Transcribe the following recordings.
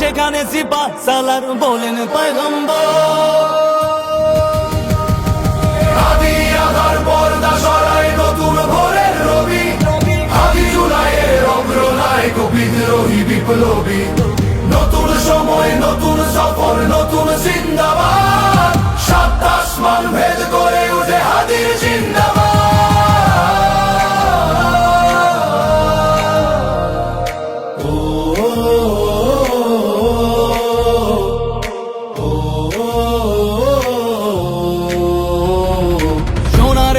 সেখানে সিপা সালার বলেন বিপ্লবী। নতুন সময়, নতুন সফর, নতুন জিন্দাবাদ। সাত আসমান ভেদ করে উঠে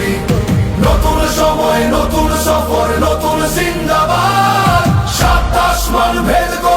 করি নতুন সময় নতুন সফর নতুন জিন্দাবাদ। সাতাশ মান ভেদ করে